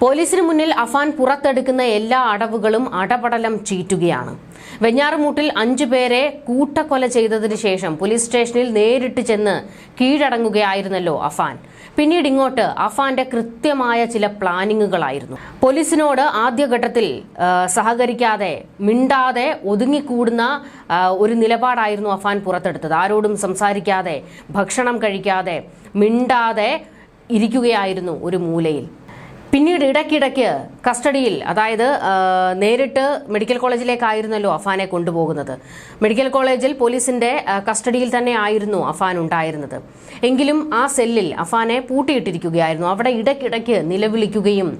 പോലീസിന് മുന്നിൽ അഫാൻ പുറത്തെടുക്കുന്ന എല്ലാ അടവുകളും അടപടലം ചീറ്റുകയാണ്. വെഞ്ഞാറുമൂട്ടിൽ അഞ്ചു പേരെ കൂട്ടക്കൊല ചെയ്തതിനു ശേഷം പോലീസ് സ്റ്റേഷനിൽ നേരിട്ട് ചെന്ന് കീഴടങ്ങുകയായിരുന്നല്ലോ അഫാൻ. പിന്നീട് ഇങ്ങോട്ട് അഫാന്റെ കൃത്യമായ ചില പ്ലാനിങ്ങുകളായിരുന്നു. പോലീസിനോട് ആദ്യഘട്ടത്തിൽ സഹകരിക്കാതെ മിണ്ടാതെ ഒതുങ്ങിക്കൂടുന്ന ഒരു നിലപാടായിരുന്നു അഫാൻ പുറത്തെടുത്തത്. ആരോടും സംസാരിക്കാതെ ഭക്ഷണം കഴിക്കാതെ മിണ്ടാതെ ഇരിക്കുകയായിരുന്നു ഒരു മൂലയിൽ. പിന്നീട് ഇടയ്ക്കിടയ്ക്ക് കസ്റ്റഡിയിൽ അതായത് നേരിട്ട് മെഡിക്കൽ കോളേജിലേക്കായിരുന്നല്ലോ അഫാനെ കൊണ്ടുപോകുന്നത്. മെഡിക്കൽ കോളേജിൽ പോലീസിന്റെ കസ്റ്റഡിയിൽ തന്നെ ആയിരുന്നു അഫാൻ ഉണ്ടായിരുന്നത്. എങ്കിലും ആ സെല്ലിൽ അഫാനെ പൂട്ടിയിട്ടിരിക്കുകയായിരുന്നു. അവിടെ ഇടയ്ക്കിടയ്ക്ക് നിലവിളിക്കുകയും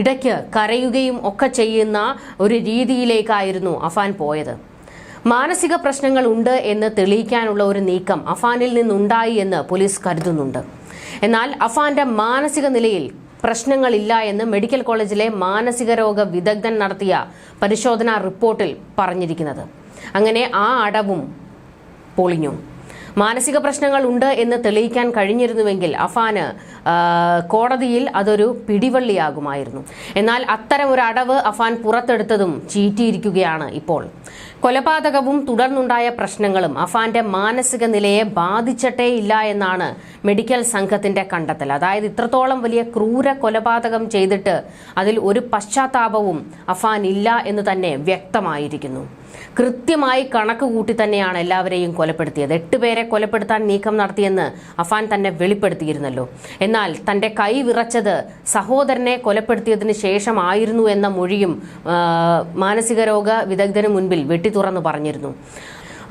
ഇടയ്ക്ക് കരയുകയും ഒക്കെ ചെയ്യുന്ന ഒരു രീതിയിലേക്കായിരുന്നു അഫാൻ പോയത്. മാനസിക പ്രശ്നങ്ങൾ ഉണ്ട് എന്ന് തെളിയിക്കാനുള്ള ഒരു നീക്കം അഫാനിൽ നിന്നുണ്ടായി എന്ന് പോലീസ് കരുതുന്നുണ്ട്. എന്നാൽ അഫാന്റെ മാനസിക നിലയിൽ പ്രശ്നങ്ങളില്ല എന്ന് മെഡിക്കൽ കോളേജിലെ മാനസിക രോഗ വിദഗ്ധൻ നടത്തിയ പരിശോധനാ റിപ്പോർട്ടിൽ പറഞ്ഞിരിക്കുന്നത്. അങ്ങനെ ആ അടവും പൊളിഞ്ഞു. മാനസിക പ്രശ്നങ്ങൾ ഉണ്ട് എന്ന് തെളിയിക്കാൻ കഴിഞ്ഞിരുന്നുവെങ്കിൽ അഫാന് കോടതിയിൽ അതൊരു പിടിവള്ളിയാകുമായിരുന്നു. എന്നാൽ അത്തരം ഒരു അടവ് അഫാൻ പുറത്തെടുത്തതും ചീറ്റിയിരിക്കുകയാണ് ഇപ്പോൾ. കൊലപാതകവും തുടർന്നുണ്ടായ പ്രശ്നങ്ങളും അഫാന്റെ മാനസിക നിലയെ ബാധിച്ചിട്ടേ ഇല്ല എന്നാണ് മെഡിക്കൽ സംഘത്തിന്റെ കണ്ടെത്തൽ. അതായത് ഇത്രത്തോളം വലിയ ക്രൂര കൊലപാതകം ചെയ്തിട്ട് അതിൽ ഒരു പശ്ചാത്താപവും അഫാൻ ഇല്ല എന്ന് തന്നെ വ്യക്തമായിരിക്കുന്നു. കൃത്യമായി കണക്ക് കൂട്ടി തന്നെയാണ് എല്ലാവരെയും കൊലപ്പെടുത്തിയത്. എട്ട് പേരെ കൊലപ്പെടുത്താൻ നീക്കം നടത്തിയെന്ന് അഫാൻ തന്നെ വെളിപ്പെടുത്തിയിരുന്നല്ലോ. എന്നാൽ തന്റെ കൈ വിറച്ചത് സഹോദരനെ കൊലപ്പെടുത്തിയതിന് ശേഷമായിരുന്നു എന്ന മൊഴിയും മാനസിക രോഗ വിദഗ്ധന് മുൻപിൽ വെട്ടിത്തുറന്നു പറഞ്ഞിരുന്നു.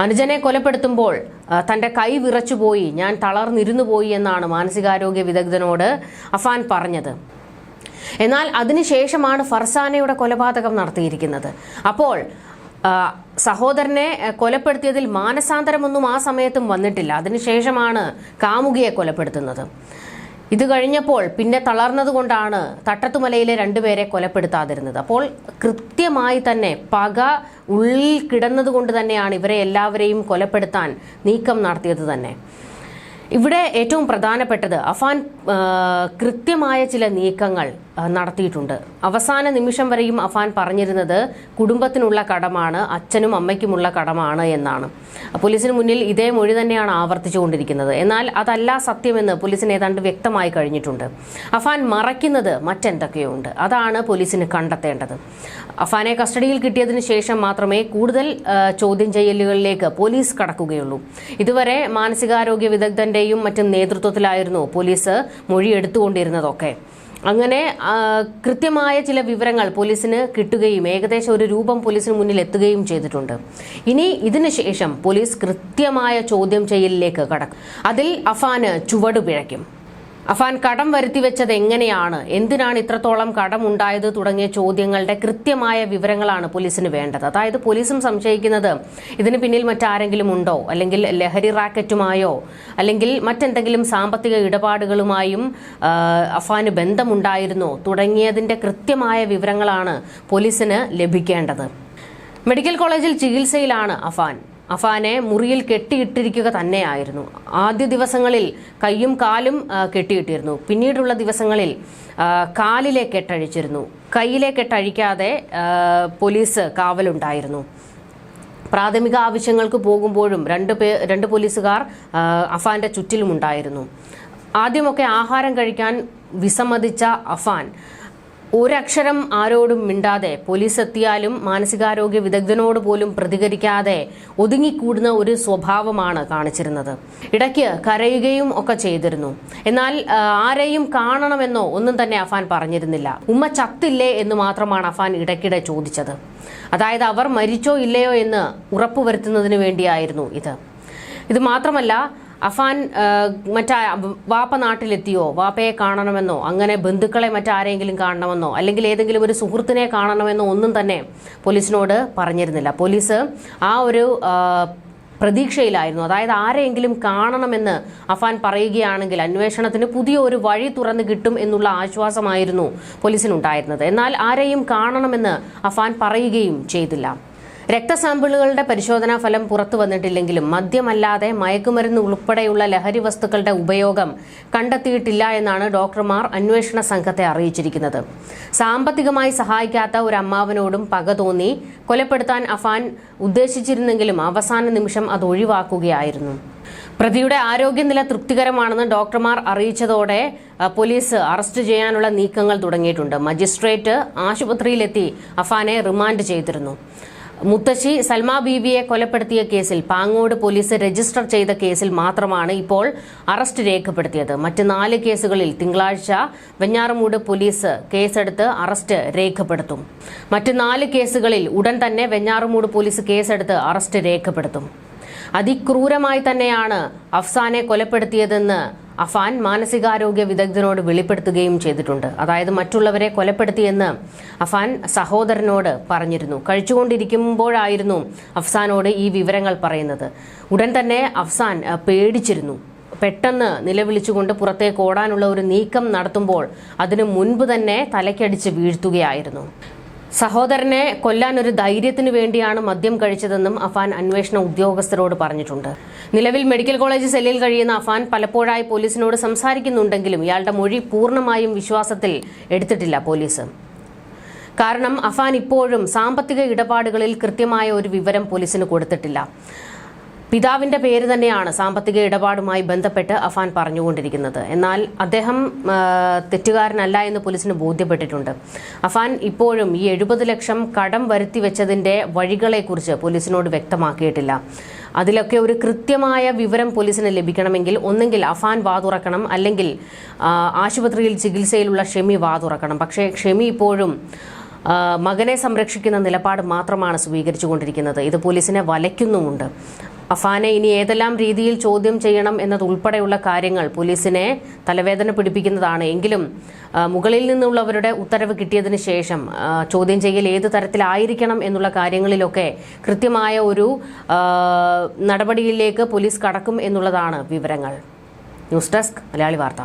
അനുജനെ കൊലപ്പെടുത്തുമ്പോൾ തന്റെ കൈ വിറച്ചുപോയി ഞാൻ തളർന്നിരുന്നു പോയി എന്നാണ് മാനസികാരോഗ്യ വിദഗ്ധനോട് അഫാൻ പറഞ്ഞത്. എന്നാൽ അതിനുശേഷമാണ് ഫർസാനയുടെ കൊലപാതകം നടത്തിയിരിക്കുന്നത്. അപ്പോൾ സഹോദരനെ കൊലപ്പെടുത്തിയതിൽ മാനസാന്തരമൊന്നും ആ സമയത്തും വന്നിട്ടില്ല. അതിനുശേഷമാണ് കാമുകിയെ കൊലപ്പെടുത്തുന്നത്. ഇത് കഴിഞ്ഞപ്പോൾ പിന്നെ തളർന്നതുകൊണ്ടാണ് തട്ടത്തുമലയിലെ രണ്ടുപേരെ കൊലപ്പെടുത്താതിരുന്നത്. അപ്പോൾ കൃത്യമായി തന്നെ പക ഉള്ളിൽ കിടന്നതുകൊണ്ട് തന്നെയാണ് ഇവരെ എല്ലാവരെയും കൊലപ്പെടുത്താൻ നീക്കം നടത്തിയത് തന്നെ. ഇവിടെ ഏറ്റവും പ്രധാനപ്പെട്ടത് അഫാൻ കൃത്യമായ ചില നീക്കങ്ങൾ നടത്തിയിട്ടുണ്ട്. അവസാന നിമിഷം വരെയും അഫാൻ പറഞ്ഞിരുന്നത് കുടുംബത്തിനുള്ള കടമാണ് അച്ഛനും അമ്മയ്ക്കുമുള്ള കടമാണ് എന്നാണ്. പോലീസിന് മുന്നിൽ ഇതേ മൊഴി തന്നെയാണ് ആവർത്തിച്ചുകൊണ്ടിരിക്കുന്നത്. എന്നാൽ അതല്ല സത്യമെന്ന് പോലീസിന് ഏതാണ്ട് വ്യക്തമായി കഴിഞ്ഞിട്ടുണ്ട്. അഫാൻ മറയ്ക്കുന്നത് മറ്റെന്തൊക്കെയോ ഉണ്ട് അതാണ് പോലീസിന് കണ്ടെത്തേണ്ടത്. അഫാനെ കസ്റ്റഡിയിൽ കിട്ടിയതിന് ശേഷം മാത്രമേ കൂടുതൽ ചോദ്യം ചെയ്യലുകളിലേക്ക് പോലീസ് കടക്കുകയുള്ളൂ. ഇതുവരെ മാനസികാരോഗ്യ വിദഗ്ധന്റെയും മറ്റും നേതൃത്വത്തിലായിരുന്നു പോലീസ് മൊഴി എടുത്തുകൊണ്ടിരുന്നതൊക്കെ. അങ്ങനെ കൃത്യമായ ചില വിവരങ്ങൾ പോലീസിന് കിട്ടുകയും ഏകദേശം ഒരു രൂപം പോലീസിന് മുന്നിൽ എത്തുകയും ചെയ്തിട്ടുണ്ട്. ഇനി ഇതിനുശേഷം പോലീസ് കൃത്യമായ ചോദ്യം ചെയ്യലിലേക്ക് കടക്കും. അതിൽ അഫാന് ചുവട് പിഴയ്ക്കും. അഫാൻ കടം വരുത്തി വെച്ചത് എങ്ങനെയാണ്? എന്തിനാണ് ഇത്രത്തോളം കടം ഉണ്ടായത് തുടങ്ങിയ ചോദ്യങ്ങളുടെ കൃത്യമായ വിവരങ്ങളാണ് പോലീസിന് വേണ്ടത്. അതായത് പോലീസും സംശയിക്കുന്നത് ഇതിന് പിന്നിൽ മറ്റാരെങ്കിലും ഉണ്ടോ? അല്ലെങ്കിൽ ലഹരി റാക്കറ്റുമായോ? അല്ലെങ്കിൽ മറ്റെന്തെങ്കിലും സാമ്പത്തിക ഇടപാടുകളുമായും അഫാന് ബന്ധമുണ്ടായിരുന്നോ? തുടങ്ങിയതിന്റെ കൃത്യമായ വിവരങ്ങളാണ് പോലീസിന് ലഭിക്കേണ്ടത്. മെഡിക്കൽ കോളേജിൽ ചികിത്സയിലാണ് അഫാൻ. അഫാനെ മുറിയിൽ കെട്ടിയിട്ടിരിക്കുക തന്നെയായിരുന്നു. ആദ്യ ദിവസങ്ങളിൽ കൈയും കാലും കെട്ടിയിട്ടിരുന്നു. പിന്നീടുള്ള ദിവസങ്ങളിൽ കാലിലെ കെട്ടഴിച്ചിരുന്നു. കയ്യിലെ കെട്ടഴിക്കാതെ പോലീസ് കാവലുണ്ടായിരുന്നു. പ്രാഥമിക ആവശ്യങ്ങൾക്ക് പോകുമ്പോഴും രണ്ട് പേ രണ്ട് പോലീസുകാർ അഫാന്റെ ചുറ്റിലുമുണ്ടായിരുന്നു. ആദ്യമൊക്കെ ആഹാരം കഴിക്കാൻ വിസമ്മതിച്ച അഫാൻ ഒരക്ഷരം ആരോടും മിണ്ടാതെ പോലീസ് എത്തിയാലും മാനസികാരോഗ്യ വിദഗ്ധനോട് പോലും പ്രതികരിക്കാതെ ഒതുങ്ങിക്കൂടുന്ന ഒരു സ്വഭാവമാണ് കാണിച്ചിരുന്നത്. ഇടയ്ക്ക് കരയുകയും ഒക്കെ ചെയ്തിരുന്നു. എന്നാൽ ആരെയും കാണണമെന്നോ ഒന്നും തന്നെ അഫാൻ പറഞ്ഞിരുന്നില്ല. ഉമ്മ ചത്തില്ലേ എന്ന് മാത്രമാണ് അഫാൻ ഇടയ്ക്കിടെ ചോദിച്ചത്. അതായത് അവർ മരിച്ചോ ഇല്ലയോ എന്ന് ഉറപ്പുവരുത്തുന്നതിന് വേണ്ടിയായിരുന്നു ഇത്. ഇത് മാത്രമല്ല അഫാൻ മറ്റാ വാപ്പ നാട്ടിലെത്തിയോ? വാപ്പയെ കാണണമെന്നോ? അങ്ങനെ ബന്ധുക്കളെ മറ്റാരെങ്കിലും കാണണമെന്നോ? അല്ലെങ്കിൽ ഏതെങ്കിലും ഒരു സുഹൃത്തിനെ കാണണമെന്നോ ഒന്നും തന്നെ പോലീസിനോട് പറഞ്ഞിരുന്നില്ല. പോലീസ് ആ ഒരു പ്രതീക്ഷയിലായിരുന്നു. അതായത് ആരെയെങ്കിലും കാണണമെന്ന് അഫാൻ പറയുകയാണെങ്കിൽ അന്വേഷണത്തിന് പുതിയ ഒരു വഴി തുറന്നു കിട്ടും എന്നുള്ള ആശ്വാസമായിരുന്നു പോലീസിനുണ്ടായിരുന്നത്. എന്നാൽ ആരെയും കാണണമെന്ന് അഫാൻ പറയുകയും ചെയ്തില്ല. രക്തസാമ്പിളുകളുടെ പരിശോധനാ ഫലം പുറത്തു വന്നിട്ടില്ലെങ്കിലും മദ്യമല്ലാതെ മയക്കുമരുന്ന് ഉൾപ്പെടെയുള്ള ലഹരി വസ്തുക്കളുടെ ഉപയോഗം കണ്ടെത്തിയിട്ടില്ല എന്നാണ് ഡോക്ടർമാർ അന്വേഷണ സംഘത്തെ അറിയിച്ചിരിക്കുന്നത്. സാമ്പത്തികമായി സഹായിക്കാത്ത ഒരു അമ്മാവനോടും പക തോന്നി കൊലപ്പെടുത്താൻ അഫാൻ ഉദ്ദേശിച്ചിരുന്നെങ്കിലും അവസാന നിമിഷം അത് ഒഴിവാക്കുകയായിരുന്നു. പ്രതിയുടെ ആരോഗ്യനില തൃപ്തികരമാണെന്ന് ഡോക്ടർമാർ അറിയിച്ചതോടെ പോലീസ് അറസ്റ്റ് ചെയ്യാനുള്ള നീക്കങ്ങൾ തുടങ്ങിയിട്ടുണ്ട്. മജിസ്ട്രേറ്റ് ആശുപത്രിയിലെത്തി അഫാനെ റിമാൻഡ് ചെയ്തിരുന്നു. മുത്തശ്ശി സൽമാ ബീവിയെ കൊലപ്പെടുത്തിയ കേസിൽ പാങ്ങോട് പോലീസ് രജിസ്റ്റർ ചെയ്ത കേസിൽ മാത്രമാണ് ഇപ്പോൾ അറസ്റ്റ് രേഖപ്പെടുത്തിയത്. മറ്റ് നാല് കേസുകളിൽ തിങ്കളാഴ്ച വെഞ്ഞാറമൂട് പോലീസ് കേസെടുത്ത് അറസ്റ്റ് രേഖപ്പെടുത്തും. മറ്റ് നാല് കേസുകളിൽ ഉടൻ തന്നെ വെഞ്ഞാറമൂട് പോലീസ് കേസെടുത്ത് അറസ്റ്റ് രേഖപ്പെടുത്തും. അതിക്രൂരമായി തന്നെയാണ് അഫ്സാനെ കൊലപ്പെടുത്തിയതെന്ന് അഫാൻ മാനസികാരോഗ്യ വിദഗ്ധനോട് വെളിപ്പെടുത്തുകയും ചെയ്തിട്ടുണ്ട്. അതായത് മറ്റുള്ളവരെ കൊലപ്പെടുത്തിയെന്ന് അഫാൻ സഹോദരനോട് പറഞ്ഞിരുന്നു. കഴിച്ചുകൊണ്ടിരിക്കുമ്പോഴായിരുന്നു അഫ്സാനോട് ഈ വിവരങ്ങൾ പറയുന്നത്. ഉടൻ തന്നെ അഫ്സാൻ പേടിച്ചിരുന്നു. പെട്ടെന്ന് നിലവിളിച്ചുകൊണ്ട് പുറത്തേക്ക് ഓടാനുള്ള ഒരു നീക്കം നടത്തുമ്പോൾ അതിനു മുൻപ് തന്നെ തലയ്ക്കടിച്ച് വീഴ്ത്തുകയായിരുന്നു. സഹോദരനെ കൊല്ലാൻ ഒരു ധൈര്യത്തിന് വേണ്ടിയാണ് മദ്യം കഴിച്ചതെന്നും അഫാൻ അന്വേഷണ ഉദ്യോഗസ്ഥരോട് പറഞ്ഞിട്ടുണ്ട്. നിലവിൽ മെഡിക്കൽ കോളേജ് സെല്ലിൽ കഴിയുന്ന അഫാൻ പലപ്പോഴായി പോലീസിനോട് സംസാരിക്കുന്നുണ്ടെങ്കിലും ഇയാളുടെ മൊഴി പൂർണമായും വിശ്വാസത്തിൽ എടുത്തിട്ടില്ല പോലീസ്. കാരണം അഫാൻ ഇപ്പോഴും സാമ്പത്തിക ഇടപാടുകളിൽ കൃത്യമായ ഒരു വിവരം പോലീസിന് കൊടുത്തിട്ടില്ല. പിതാവിന്റെ പേര് തന്നെയാണ് സാമ്പത്തിക ഇടപാടുമായി ബന്ധപ്പെട്ട് അഫാൻ പറഞ്ഞുകൊണ്ടിരിക്കുന്നത്. എന്നാൽ അദ്ദേഹം തെറ്റുകാരനല്ല എന്ന് പോലീസിന് ബോധ്യപ്പെട്ടിട്ടുണ്ട്. അഫാൻ ഇപ്പോഴും ഈ എഴുപത് ലക്ഷം കടം വരുത്തി വെച്ചതിന്റെ വഴികളെക്കുറിച്ച് പോലീസിനോട് വ്യക്തമാക്കിയിട്ടില്ല. അതിലൊക്കെ ഒരു കൃത്യമായ വിവരം പോലീസിന് ലഭിക്കണമെങ്കിൽ ഒന്നെങ്കിൽ അഫാൻ വാതുറക്കണം അല്ലെങ്കിൽ ആശുപത്രിയിൽ ചികിത്സയിലുള്ള ഷെമി വാതുറക്കണം. പക്ഷേ ഷെമി ഇപ്പോഴും മകനെ സംരക്ഷിക്കുന്ന നിലപാട് മാത്രമാണ് സ്വീകരിച്ചുകൊണ്ടിരിക്കുന്നത്. ഇത് പോലീസിനെ വലയ്ക്കുന്നുമുണ്ട്. അഫാനെ ഇനി ഏതെല്ലാം രീതിയിൽ ചോദ്യം ചെയ്യണം എന്നതുൾപ്പെടെയുള്ള കാര്യങ്ങൾ പോലീസിനെ തലവേദന പിടിപ്പിക്കുന്നതാണ്. എങ്കിലും മുകളിൽ നിന്നുള്ളവരുടെ ഉത്തരവ് കിട്ടിയതിന് ശേഷം ചോദ്യം ചെയ്യൽ ഏത് തരത്തിലായിരിക്കണം എന്നുള്ള കാര്യങ്ങളിലൊക്കെ കൃത്യമായ ഒരു നടപടിയിലേക്ക് പോലീസ് കടക്കും എന്നുള്ളതാണ് വിവരങ്ങൾ. ന്യൂസ് ഡെസ്ക് മലയാളി വാർത്ത.